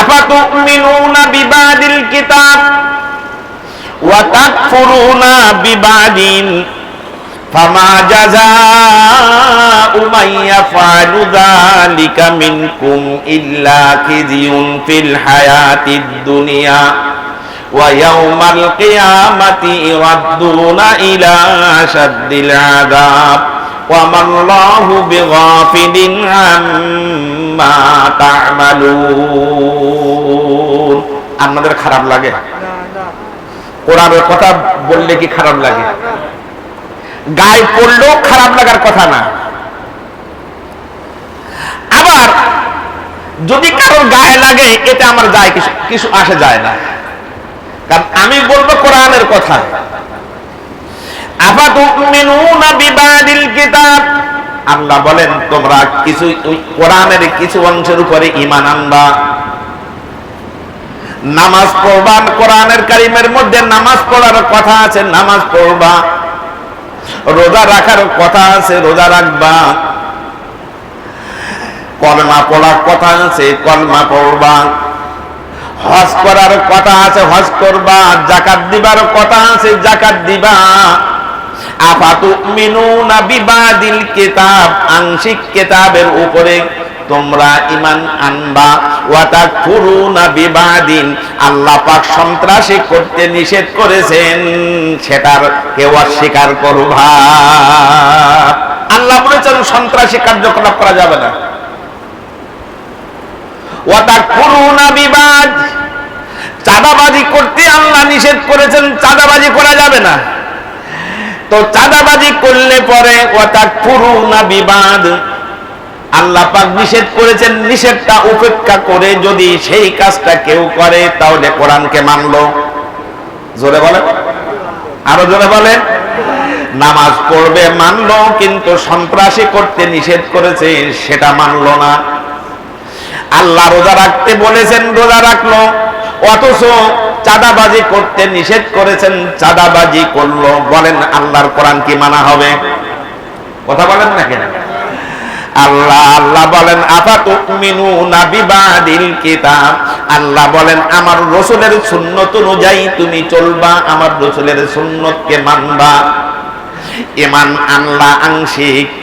আফাতুমিনুনা বিবাদিল কিতাব ওয়া তাকফুরুনা বিবাদিন ফামা জাযাউ মান ইয়াফআলু যালিকা মিনকুম ইল্লা খিজিয়ুন ফিল হায়াতিদ দুনিয়া ওয়া ইয়াউমাল কিয়ামাতি ইরাদ্দুনা ইলা শাদ্দিল আযাব। ওয়া মাল্লাহু বিগাফিলিন আপনাদের খারাপ লাগে? কোরআনের কথা বললে কি খারাপ লাগে? গায়ে পড়লেও খারাপ লাগার কথা না। আবার যদি কারোর গায়ে লাগে, এটা আমার যায়, কিছু কিছু আসে যায় না। কারণ আমি বলব কোরআনের কথা। কিতাব? আল্লাহ বলেন, তোমরা কিছু কোরআনের কিছু অংশের উপরে ঈমান আনবা। নামাজ পড়বা, কোরআনের কারিমের মধ্যে নামাজ পড়ার কথা আছে, নামাজ পড়বা। রোজা রাখার কথা আছে, রোজা রাখবা। কলমা পড়ার কথা আছে, কলমা পড়বা। হজ করার কথা আছে, হজ করবা। জাকাত দিবার কথা আছে, জাকাত দিবা। আপাতু মিনুনা বিবাদিল কিতাব, আংশিক কিতাবের উপরে তোমরা ইমান আনবা। ওয়াতা ফুরুনা বিবাদিন, আল্লাহ পাক সন্ত্রাসী করতে নিষেধ করেছেন, সেটার কেউ অস্বীকার করবা আল্লাহ বলেছেন, সন্ত্রাসী কার্যকলাপ করা যাবে না। ওয়াতা ফুরুনা বিবাদ, চাঁদাবাজি করতে আল্লাহ নিষেধ করেছেন, চাঁদাবাজি করা যাবে না। তো চাঁদাবাজি করলে পরে ওয়াতা ফুরুনা বিবাদ। আল্লাহ পাক নিষেধ করেছেন, নিষেধটা উপেক্ষা করে যদি সেই কাজটা কেউ করে, তাহলে কোরআনকে মানলো। জোরে বলেন? আরও জোরে বলেন? নামাজ পড়বে, মানলো, কিন্তু সন্ত্রাসী করতে নিষেধ করেছে, সেটা মানলো না। আল্লাহ রোজা রাখতে বলেছেন, রোজা রাখল। অথচ চাঁদাবাজি করতে নিষেধ করেছেন, চাঁদাবাজি করল, বলেন আল্লাহর কোরআন কি মানা হবে? কথা বলেন না কেন? আল্লাহ আল্লাহ বলেন, আফাতুমিনুনা বিবাদিল কিতাব। আল্লাহ বলেন, আমার রসুলের সুন্নত অনুযায়ী তুমি চলবা, আমার রসুলের সুন্নতকে মানবা। ইমান আল্লাহ আংশিক।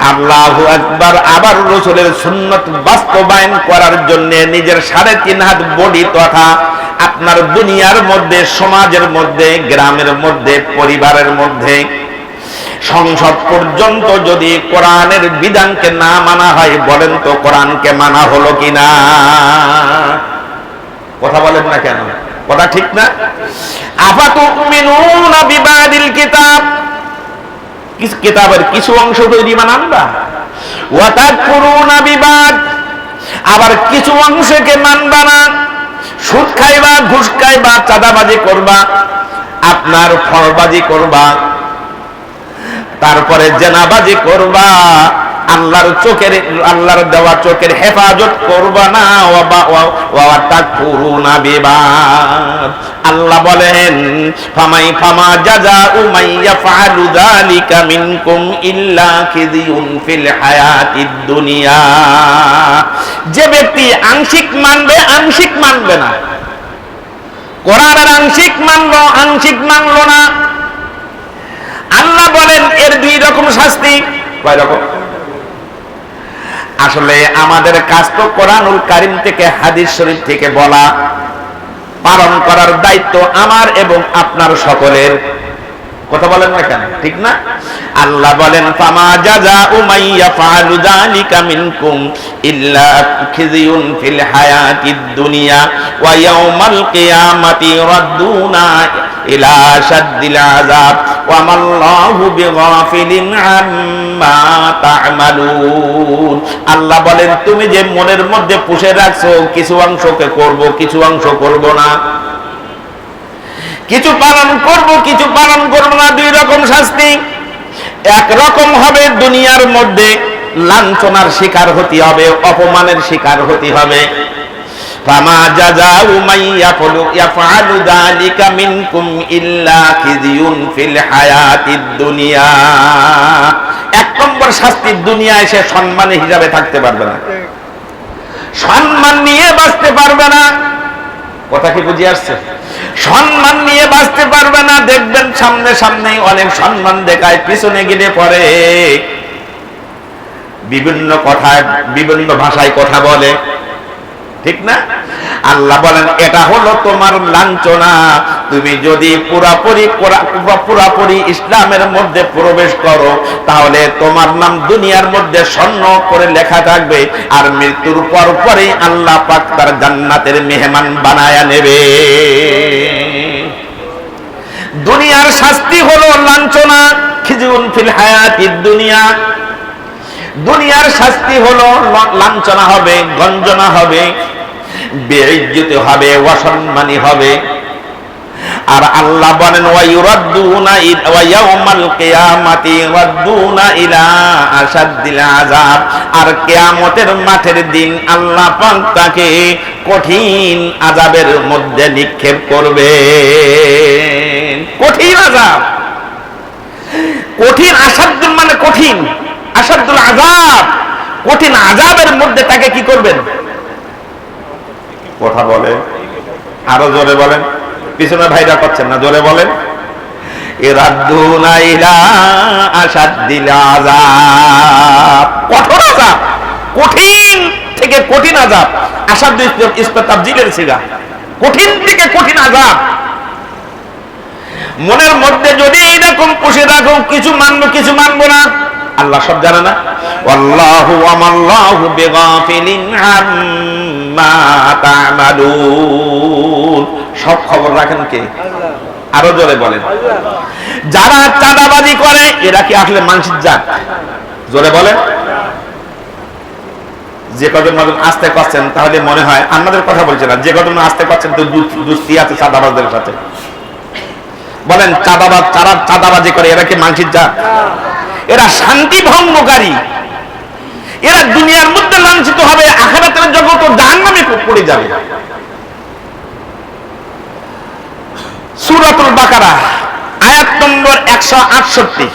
আল্লাহু আকবার আবার রসুলের সুন্নত বাস্তবায়ন করার জন্য নিজের সাড়ে তিন হাত বডি তথা আপনার দুনিয়ার মধ্যে, সমাজের মধ্যে, গ্রামের মধ্যে, পরিবারের মধ্যে। সংসদ পর্যন্ত যদি কোরআনের বিধানকে না মানা হয়, বলেন তো কোরআনকে মানা হলো কিনা? কথা বলেন না কেন? কথা ঠিক না? আফাতুমিনুনা বিবাদিল কিতাব? কিতাবের কিছু অংশ তৈরি মানানবা ওয়াতাকফুরুনা বিবাদ। আবার কিছু অংশকে মানবা না। সুদ খাইবা, ঘুষ খাইবা, চাঁদাবাজি করবা, আপনার ফলবাজি করবা, তারপরে জেনাবাজি করবা। আল্লাহর চোখের, আল্লাহর দেওয়া চোখের হেফাজত করবা না। আল্লাহ বলেন, ফামাই ফামা জাজা উমাইয়া ফালু যালিকা মিনকুম ইল্লা খিজিউন ফিল হায়াতিদ দুনিয়া। যে ব্যক্তি আংশিক মানবে আংশিক মানবে না। কোরআনের আংশিক মানলো আংশিক মানলো না। আল্লাহ বলেন, এর দুই রকম শাস্তি। কয় রকম? আসলে আমাদের কাজ তো কোরআনুল কারিম থেকে, হাদিস শরীফ থেকে বলা, পালন করার দায়িত্ব আমার এবং আপনার সকলের। কথা বলেন না কেন? ঠিক না? আল্লাহ বলেন, ফামা জাজা উমাইয়া যালিকা মিনকুম ইল্লা ফিল হায়াতিদ দুনিয়া ওয়া ইয়াউমাল কিয়ামাতি ইলা শাদ্দিল আযাব ওয়া মাল্লাহু বিগাফিলিন আম্মা তা'মালুন. আল্লাহ বলেন, তুমি যে মনের মধ্যে পুষে রাখছো, কিছু অংশকে করব, কিছু অংশ করব না। কিছু পালন করব, কিছু পালন করব না, দুই রকম শাস্তি। এক রকম হবে দুনিয়ার মধ্যে লাঞ্ছনার শিকার হতে হবে, অপমানের শিকার হতে হবে। দুনিয়া। এক নম্বর হিসাবে থাকতে পারবে না। সম্মান নিয়ে বাঁচতে পারবে না। কথা কি বুঝে আসছে? সম্মান নিয়ে বাঁচতে পারবে না, দেখবেন সামনে সামনে অনেক সম্মান দেখায়, পিছনে গেলে পরে বিভিন্ন কথায়, বিভিন্ন ভাষায় কথা বলে। ঠিক না? আল্লাহ বলেন, এটা হলো তোমার লাঞ্ছনা। তুমি যদি পুরাপুরি পুরাপুরি ইসলামের মধ্যে প্রবেশ করো, তাহলে তোমার নাম দুনিয়ার মধ্যে স্বর্ণ করে লেখা থাকবে আর মৃত্যুর পর পরে আল্লাহ পাক তার জান্নাতের মেহমান বানায়া নেবে। দুনিয়ার শাস্তি হলো লাঞ্ছনা। খিজুন ফিল হায়াতিদ দুনিয়া। দুনিয়ার শাস্তি হলো লাঞ্ছনা হবে, গঞ্জনা হবে বেইজ্জতি হবে, অসম্মানী হবে। আর আল্লাহ বলেন আর কিয়ামতের মাঠের দিন আল্লাহ তাকে কঠিন আযাবের মধ্যে নিক্ষেপ করবে। কঠিন আযাব। কঠিন আসাদ্দুল মানে কঠিন। আজাব কঠিন আজাবের মধ্যে তাকে কি করবেন? কথা বলে আরও জোরে বলেন। পিছনে ভাইরা না, জোরে বলেন। মনের মধ্যে যদি এইরকম পুষে রাখো কিছু মানবো কিছু মানবো না। আল্লাহ সব জানে না। আল্লাহু আমাল্লাহু বিগাফিলিন আম্মা তা'মালুন। সব খবর রাখেন কে? আরও জোরে বলেন। যারা চাঁদাবাজি করে, এরা কি আসলে মানসিক জাত? জোরে বলেন। যে কজন মানুষ আসতে করছেন, তাহলে মনে হয় আমাদের কথা বলছে না। যে কজন আসতে করছেন, তো দুস্তি আছে চাঁদাবাজদের সাথে। বলেন, চাঁদাবাজ চারা চাঁদাবাজি করে, এরা কি মানসিক জাত? এরা শান্তি ভঙ্গকারী। এরা দুনিয়ার মধ্যে লাঞ্ছিত হবে, আখেরাতের জগৎ জাহান্নামে পড়ে যাবে। সূরাতুল বাকারা, আয়াত নম্বর 168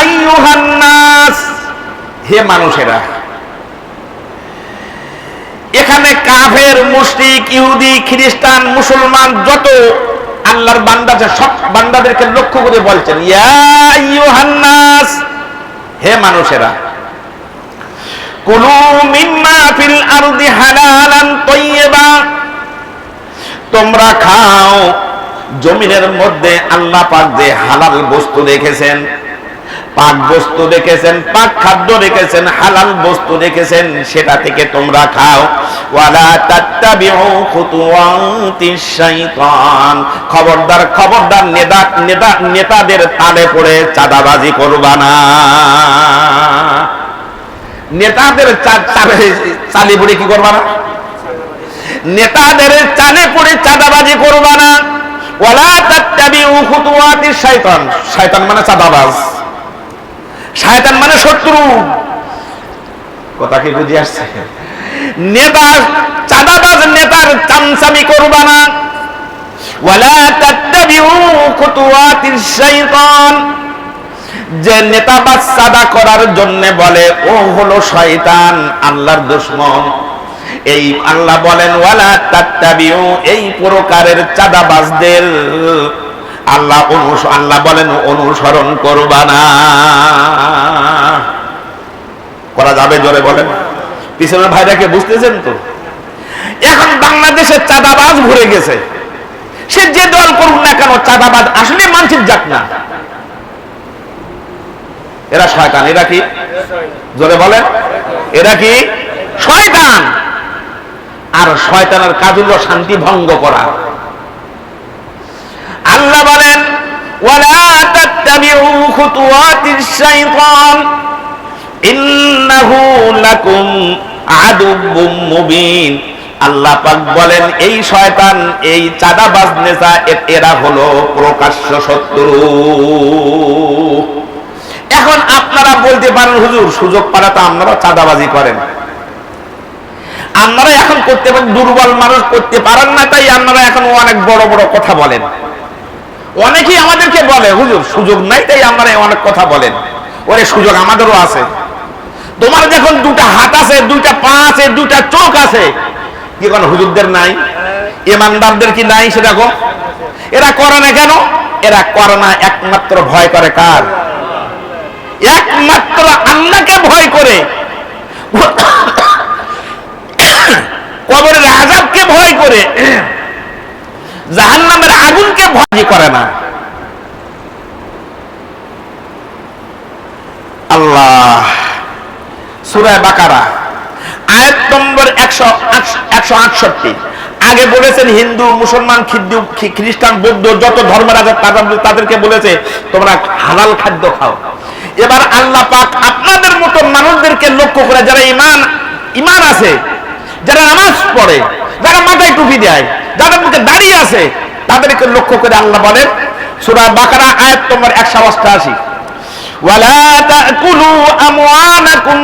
আইয়ুহান নাস হে মানুষেরা, এখানে কাফের, মুশরিক, ইহুদি, খ্রিস্টান, মুসলমান, যত আল্লাহর বান্দা যা সব বান্দাদেরকে লক্ষ্য করে বলছেন, ইয়া হে মানুষেরা, কুলু মিম্মা ফিল আরদি হালালান তাইয়্যিবা তোমরা খাও, জমিনের মধ্যে আল্লাহ পাক যে হালাল বস্তু রেখেছেন পাক বস্তু রেখেছেন পাক খাদ্য রেখেছেন হালাল বস্তু রেখেছেন সেটা থেকে তোমরা খাও। খবরদার খবরদার নেতা নেতা, নেতাদের তালে পড়ে চাঁদাবাজি করবা না। নেতাদের চালে পড়ে কি করবা না? নেতাদের চালে পড়ে চাঁদাবাজি করবা না। ওয়ালা তাত্তাবিউ খুতুওয়াতিশ শাইতান শয়তান মানে চাঁদাবাজ। শয়তান মানে শত্রু। কথা কি বুঝে আসছে? নেতা চাঁদাবাজ নেতার চামচামি করবা না। ওয়ালা তাত্তাবিউ খুতুওয়াতিশ শাইতান। যে নেতাবাজ সাদা করার জন্য বলে ও হলো শয়তান আল্লাহর দুশ্মন। এই আল্লাহ বলেন ওয়ালা তাত্তাবিউ এই প্রকারের চাঁদাবাজদের আল্লাহ আল্লাহ বলেন, অনুসরণ করবা না। করা যাবে জোরে বলেন। পিছনের ভাইরাকে বুঝতেছেন তো? এখন বাংলাদেশের চাঁদাবাজ ভরে গেছে। সে যে দল করুক না কেন, চাঁদাবাজ আসলে মানসিক যাক না। এরা শয়তান, এরা কি? জোরে বলেন। এরা কি? শয়তান। আর শয়তানের কাজ হলো শান্তি ভঙ্গ করা আল্লাহ বলেন ওয়ালা তাত্তাবিউ খুতুওয়াতিশ শাইতান ইন্নাহু লাকুম আদুব্বুম মুবিন আল্লাহ পাক বলেন, এই শয়তান, এই এরা হলো প্রকাশ্য শত্রু। এখন আপনারা বলতে পারেন, হুজুর, সুযোগ পাড়া তো আপনারা চাঁদাবাজি করেন। আপনারা এখন করতে পারেন, দুর্বল মানুষ করতে পারেন না, তাই আপনারা এখন অনেক বড় বড় কথা বলেন। অনেকেই আমাদেরকে বলে, হুজুর, সুযোগ নাই তাই আপনারা অনেক কথা বলেন। ওরে, সুযোগ আমাদেরও আছে। তোমার যখন দুটা হাত আছে, দুইটা পা আছে, দুইটা চোখ আছে, কি কোন হুজুরদের নাই? ইমানদারদের কি নাই সেটা গো? এরা করে না কেন? এরা করে না একমাত্র ভয় করে কার? একমাত্র আল্লাহকে ভয় করে। কবরের আজাবকে ভয় করে। জাহান্নামের আগুনকে ভয় করে না। আল্লাহ, সুরায় বাকারা নম্বর একশো আগে বলেছেন হিন্দু, মুসলমান খ্রিস্টান, বৌদ্ধ, যত ধর্মের আছে তাদের- তাদেরকে বলেছে, তোমরা হালাল খাদ্য খাও। এবার আল্লাহ পাক আপনাদের মতো মানুষদেরকে লক্ষ্য করে যারা ইমান ইমান আছে, যারা নামাজ পড়ে, যারা মাথায় টুপি দেয় যাদের মুখে দাঁড়িয়ে আছে, তাদেরকে লক্ষ্য করে আল্লাহ বলেন, সূরা বাকারা, আয়াত নম্বর একশো অষ্টআশি আমওয়ালাকুম।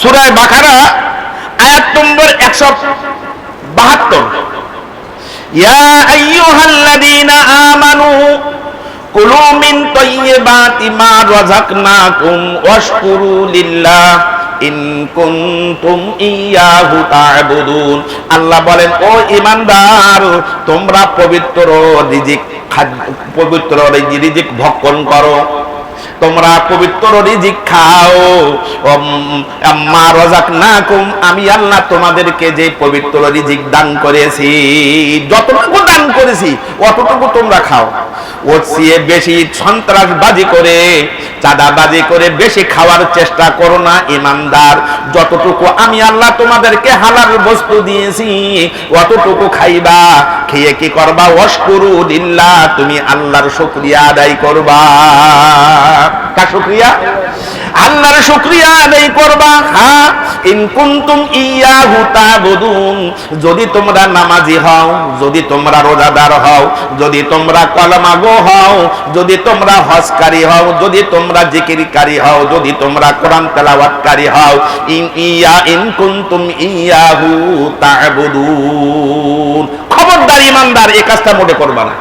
সুরায় বাকারা, আয়াত নম্বর একশো বাহাত্তর। আমানু, কুলু লিল্লাহ। আল্লাহ বলেন, ও ঈমানদার, তোমরা পবিত্র রিজিক পবিত্র রিজিক ভক্ষণ করো। তোমরা পবিত্র রিজিক খাও। আম্মা রাযাকনাকুম, আমি আল্লাহ তোমাদেরকে যে পবিত্র রিজিক দান করেছি, যতটুকু দান করেছি, অতটুকু তোমরা খাও। ওর চেয়ে বেশি সন্ত্রাসবাজি করে চাঁদাবাজি করে বেশি খাওয়ার চেষ্টা করো না, ইমানদার। যতটুকু আমি আল্লাহ তোমাদেরকে হালাল বস্তু দিয়েছি, অতটুকু খাইবা। খেয়ে কি করবা? ওয়াশকুরু লিল্লাহ, তুমি আল্লাহর শুক্রিয়া আদায় করবা। কার শুক্রিয়া? আল্লাহর শুক্রিয়া আদায় করবা। হ্যাঁ? যদি তোমরা নামাজি হও, যদি তোমরা রোজাদার হও, যদি তোমরা কলমাগো হও, যদি তোমরা হজকারী হও, যদি তোমরা জিকিরকারী হও, যদি তোমরা কোরআন তেলাওয়াতকারী হও, ইন ইয়া ইন কুনতুম ইয়াহু তাবুদুন। খবরদার, ইমানদার এই কাজটা মোটে করবা না।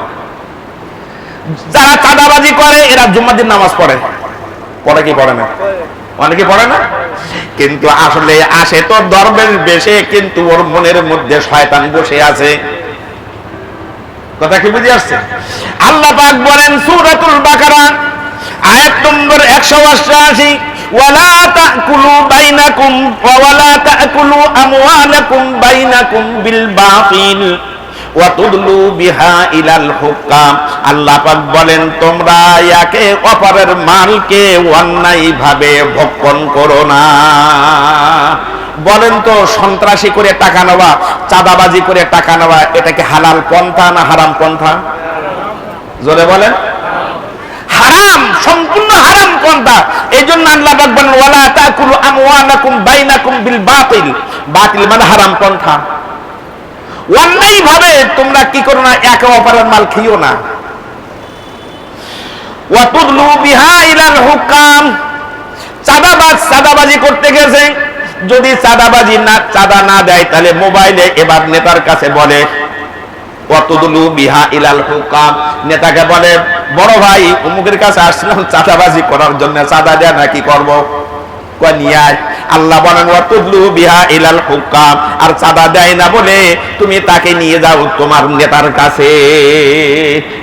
যারা চাঁদাবাজি করে, এরা জুম্মার দিন নামাজ পড়ে। পড়ে কি পড়ে না? অনেকে পড়ে না? কিন্তু আসলে আসে তো দরবেশ বেশে, কিন্তু ওর মনের মধ্যে শয়তান বসে আছে। কথা কি বুঝে আসছে? আল্লাহ পাক বলেন সূরাতুল বাকারা, আয়াত নম্বর 188 ওয়ালা তাকুলু বাইনাকুম, ওয়ালা তাকুলু আমওয়ালাকুম বাইনাকুম বিল বাতিল। আল্লাহ পাক বলেন, তোমরা একে অপরের মালকে অন্যায়ভাবে ভক্ষণ করো না। বলেন তো, সন্ত্রাসী করে টাকা নেওয়া, চাঁদাবাজি করে টাকা নেওয়া এটাকে হালাল পন্থা না হারাম পন্থা? জোরে বলেন। হারাম, সম্পূর্ণ হারাম পন্থা। এই জন্য আল্লাহ বলেন, ওয়ালা তাকুলু আমওয়ালাকুম বাইনাকুম বিল বাতিল। বাতিল মানে হারাম পন্থা। অন্যায় ভাবে তোমরা কি করো না, একে অপরের মাল খেয়েও না। ওয়াতুদলু বিহা ইলাল হুকাম। চাঁদাবাজ চাঁদাবাজি করতে গেছে। যদি চাঁদাবাজি না, চাঁদা না দেয়, তাহলে মোবাইলে এবার নেতার কাছে বলে অতদুলু বিহা ইলাল হুকাম। নেতাকে বলে, বড় ভাই, অমুকের কাছে আসছিলাম চাঁদাবাজি করার জন্য, চাঁদা দেয়া নাকি করব। আর চাঁদা দেয় না বলে তুমি তাকে নিয়ে যাও তোমার নেতার কাছে।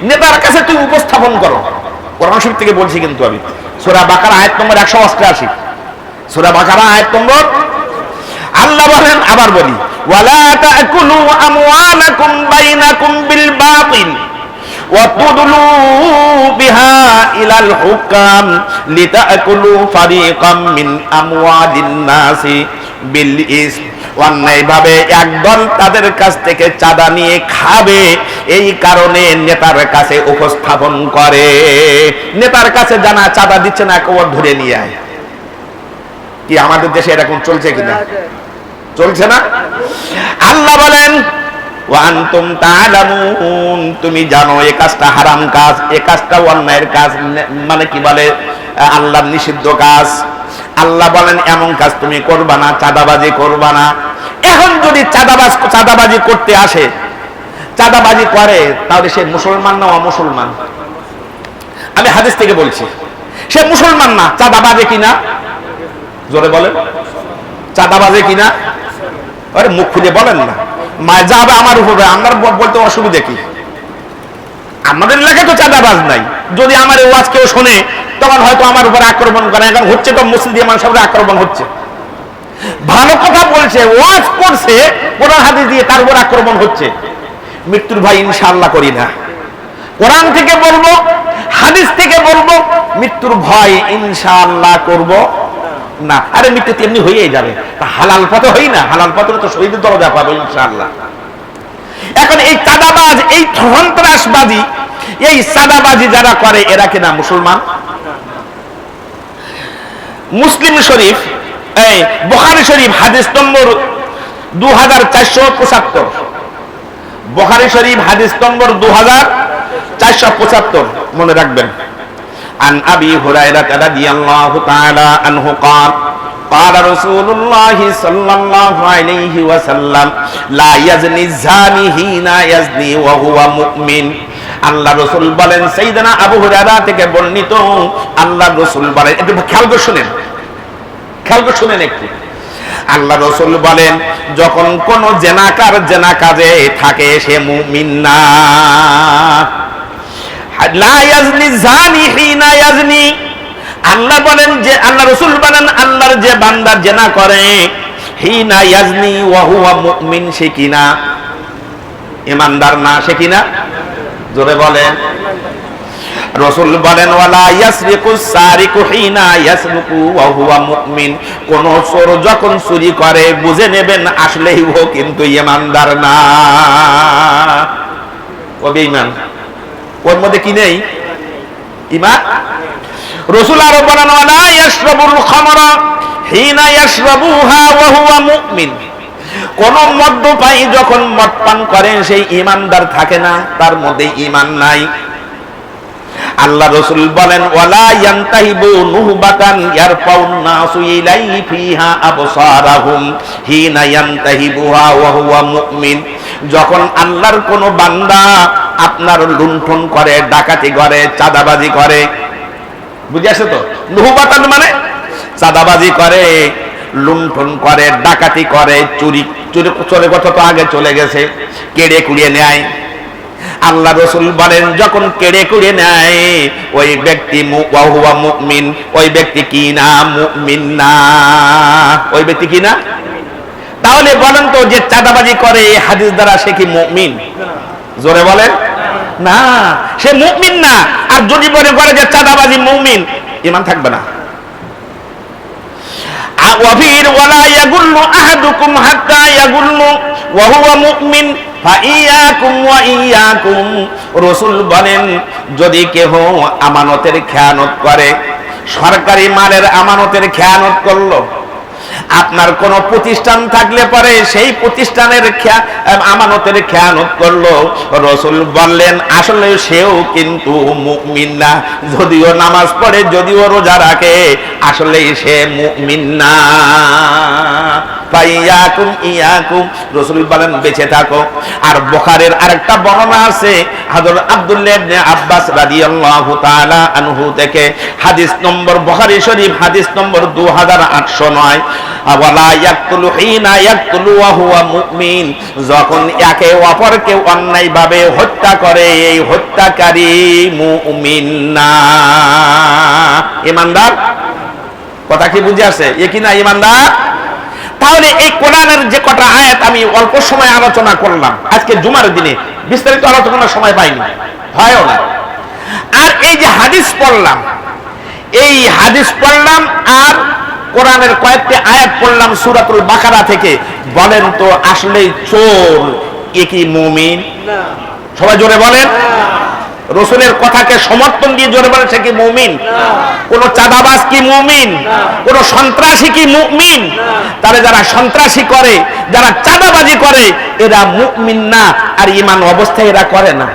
নেতার কাছে তুমি উপস্থাপন করো। কোরআন থেকে বলছি কিন্তু আমি। সূরা বাকারা আয়াত নম্বর 188 সূরা বাকারা আয়াত নম্বর আল্লাহ বলেন, আবার বলি, ওয়ালা তাকুলু আমওয়ালাকুম বাইনাকুম বিল বাতিল। وتدلوا بها إلى الحكام لتأكلوا فريقا من أموال الناس بالإثم অন্যায়ভাবে একদল তাদের কাছ থেকে চাঁদা নিয়ে খাবে এই কারণে নেতার কাছে উপস্থাপন করে নেতার কাছে জানা চাঁদা দিচ্ছে না কেউ ধরে নিয়ে আয় কি আমাদের দেশে এরকম চলছে কিনা চলছে না আল্লাহ বলেন ওয়ান্তুম তুমি জানো এই কাজটা হারাম কাজ এই কাজটা অন্যায়ের কাজ মানে কি বলে আল্লাহর নিষিদ্ধ কাজ। আল্লাহ বলেন, এমন কাজ তুমি করবা না, চাঁদাবাজি করবা না। এখন যদি চাঁদাবাজ, চাঁদাবাজি করতে আসে, চাঁদাবাজি করে, তাহলে সে মুসলমান না অমুসলমান? আমি হাদিস থেকে বলছি, সে মুসলমান না চাঁদা বাজে কিনা? জোরে বলেন। চাঁদা বাজে কিনা? আরে মুখ খুলে বলেন না। আমার উপরে আমার বলতে অসুবিধা কি? আমাদের এলাকায় তো চাঁদাবাজ নাই। যদি আমার ওয়াজ কেউ শোনে, তখন হয়তো আমার উপর আক্রমণ করে। এখন হচ্ছে তো মানুষের আক্রমণ হচ্ছে। ভালো কথা বলছে, ওয়াজ করছে, কোরআন হাদিস দিয়ে তার উপর আক্রমণ হচ্ছে। মৃত্যুর ভাই ইনশাআল্লাহ করি না। কোরআন থেকে বলব, হাদিস থেকে বলব, মৃত্যুর ভয় ইনশাআল্লাহ করব। না। আরে মৃত্যু তেমনি হয়েই যাবে। তা হালাল পথে হই না? হালাল পথে তো শহীদের দরজা পাবো ইনশাআল্লাহ। এখন এই চাঁদাবাজ, এই সন্ত্রাসবাদী, এই চাঁদাবাজি যারা করে, এরা কিনা মুসলমান? মুসলিম শরীফ, এই বখারি শরীফ, হাদিস নম্বর দু হাজার চারশো পঁচাত্তর। বখারি শরীফ, হাদিস নম্বর দু হাজার চারশো পঁচাত্তর। মনে রাখবেন। عن أبي هريرة رضي الله تعالى عنه قال قال رسول الله صلى الله عليه وسلم لا يزني الزاني حين يزني وهو مؤمن আল্লাহ রসুল বলেন সেইদানা আবু হুরায়রা থেকে বর্ণিত আল্লাহ রসুল বলেন একটু খেয়াল করে শুনেন খেয়াল করে শুনেন একটু আল্লাহ রসুল বলেন যখন কোন জেনাকার জেনা কাজে থাকে সে মুমিন না আল্লাহ বলেন যে, আল্লাহ রসুল বলেন, আল্লাহর যে বান্দা জেনা করে, হিনা ইয়াজনি ওয়া মুমিন, সে কিনা? ইমানদার না, সে কিনা? জোরে বলেন। রসুল বলেন কোন চোর যখন চুরি করে, বুঝে নেবেন, আসলেই ও কিন্তু ইমানদার না। ও বেঈমান। ওর মধ্যে কি নেই? ইমান রসুল আরও বলেন, ওয়ালা ইয়াশরাবুল ওয়া হুয়া মুমিন। কোন যখন মদ পান করে, সেই ইমানদার থাকে না, তার মধ্যে ইমান নাই। আল্লাহ রসুল বলেন, ওয়ালা যখন আল্লাহর কোন বান্দা আপনার লুণ্ঠন করে, ডাকাতি করে, চাঁদাবাজি করে। বুঝে আসে তো? নুহবাতান মানে? চাঁদাবাজি করে, লুণ্ঠন করে, ডাকাতি করে, চুরি চুরি, চোরের কথা তো আগে চলে গেছে। কেড়ে কুড়িয়ে নেয়। আল্লাহ রসুল বলেন, যখন কেড়ে কুড়ে নেয়, ওই ব্যক্তি মু- ওয়া হুয়া মুমিন, ওই ব্যক্তি কি না, মুমিন না। ওই ব্যক্তি কি না? তাহলে বলেন তো যে চাঁদাবাজি করে হাদিস দ্বারা সে কি মুমিন? জোরে বলেন। না, সে মুমিন না। আর যদি মনে করে যে চাঁদাবাজি মুমিন ইমান থাকবে না। রাসূল বলেন, যদি কেহ আমানতের খেয়ানত করে, সরকারি মালের আমানতের খেয়ানত করল আপনার কোন প্রতিষ্ঠান থাকলে পরে সেই প্রতিষ্ঠানের আমানতের খেয়ানত করল। রসুল বললেন, আসলে সেও কিন্তু মুমিন না। যদিও নামাজ পড়ে, যদিও রোজা রাখে আসলে সে মুমিন না। ফাইয়াকুম ইয়াকুম। রসুল বলেন, বেঁচে থাকো। আর বুখারের আরেকটা বর্ণনা আছে, হযরত আব্দুল্লাহ ইবনে আব্বাস রাদিয়াল্লাহু তাআলা আনহু থেকে। হাদিস নম্বর, বুখারী শরীফ, হাদিস নম্বর 2809 ওয়ালা ইয়াকতুলু হিনা ইয়াকতুলু ওয়া হুয়া মুমিন। যখন একে অপরকে অন্যায়ভাবে হত্যা করে, এই হত্যাকারী মুমিন না। ইমানদার? কথা কি বুঝে আসে? এ কি না ইমানদার? তাহলে এই কোরআনের যে কটা আয়াত আমি অল্প সময় আলোচনা করলাম আজকে জুমার দিনে বিস্তারিত আলোচনার সময় পাইনি হয়ও না। আর এই যে হাদিস পড়লাম এই হাদিস পড়লাম আর কোরআনের কয়েকটি আয়াত পড়লাম সুরাতুল বাকারা থেকে বলেন তো আসলে চোর এ কি মুমিন? সবাই জোরে বলেন। রসুলের কথাকে সমর্থন দিয়ে জোরে বলেন সে কি মুমিন? কোন চাঁদাবাজ কি মুমিন? কোন সন্ত্রাসী কি মুমিন? তাহলে যারা সন্ত্রাসী করে যারা চাঁদাবাজি করে এরা মুমিন না। আর ইমান অবস্থায় এরা করে না।